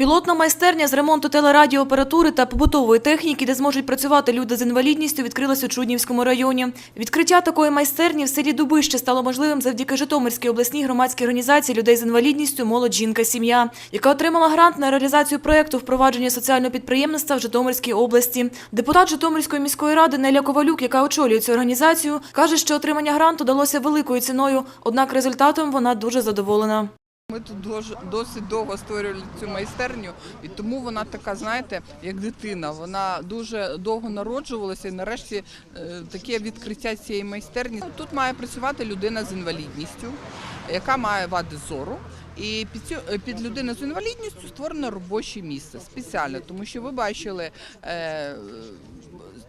Пілотна майстерня з ремонту телерадіоапаратури та побутової техніки, де зможуть працювати люди з інвалідністю, відкрилась у Чуднівському районі. Відкриття такої майстерні в селі Дубище стало можливим завдяки Житомирській обласній громадській організації людей з інвалідністю Молодь жінка сім'я, яка отримала грант на реалізацію проєкту впровадження соціального підприємництва в Житомирській області. Депутат Житомирської міської ради Неля Ковалюк, яка очолює цю організацію, каже, що отримання гранту далося великою ціною, однак результатом вона дуже задоволена. Ми тут досить довго створювали цю майстерню, і тому вона така, знаєте, як дитина. Вона дуже довго народжувалася, і нарешті е, таке відкриття цієї майстерні. Тут має працювати людина з інвалідністю, яка має вади зору. І під цю е, під людину з інвалідністю створено робоче місце спеціально, тому що ви бачили. Е,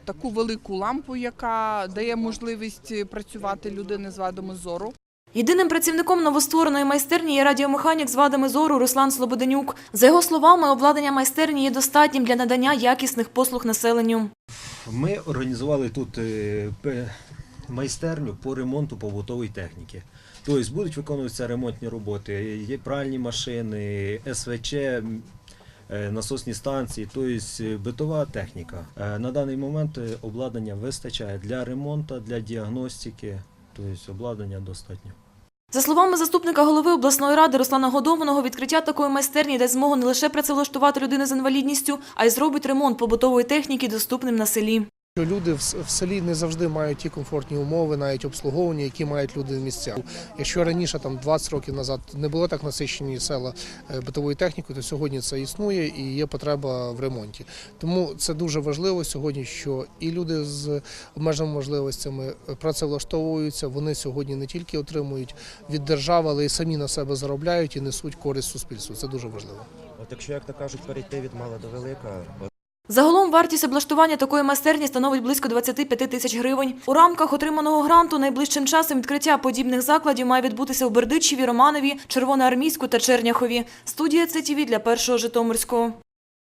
Таку велику лампу, яка дає можливість працювати людини з вадами зору. Єдиним працівником новоствореної майстерні є радіомеханік з вадами зору Руслан Слободенюк. За його словами, обладнання майстерні є достатнім для надання якісних послуг населенню. Ми організували тут е, майстерню по ремонту побутової техніки. Тобто будуть виконуватися ремонтні роботи, є пральні машини, СВЧ, е, насосні станції, тобто битова техніка. Е, На даний момент е, обладнання вистачає для ремонту, для діагностики, тобто обладнання достатньо. За словами заступника голови обласної ради Руслана Годованого, відкриття такої майстерні дасть змогу не лише працевлаштувати людину з інвалідністю, а й зробить ремонт побутової техніки доступним на селі. Що люди в селі не завжди мають ті комфортні умови, навіть обслуговування, які мають люди в місцях. Якщо раніше, там 20 років назад, не було так насичені села е, битовою технікою, то сьогодні це існує і є потреба в ремонті. Тому це дуже важливо сьогодні, що і люди з обмеженими можливостями е, працевлаштовуються. Вони сьогодні не тільки отримують від держави, але й самі на себе заробляють і несуть користь суспільству. Це дуже важливо. От якщо, як то кажуть, перейти від мала до велика, Загалом вартість облаштування такої майстерні становить близько 25 тисяч гривень. У рамках отриманого гранту найближчим часом відкриття подібних закладів має відбутися у Бердичеві, Романові, Червоноармійську та Черняхові. Студія ЦТВ для першого Житомирського.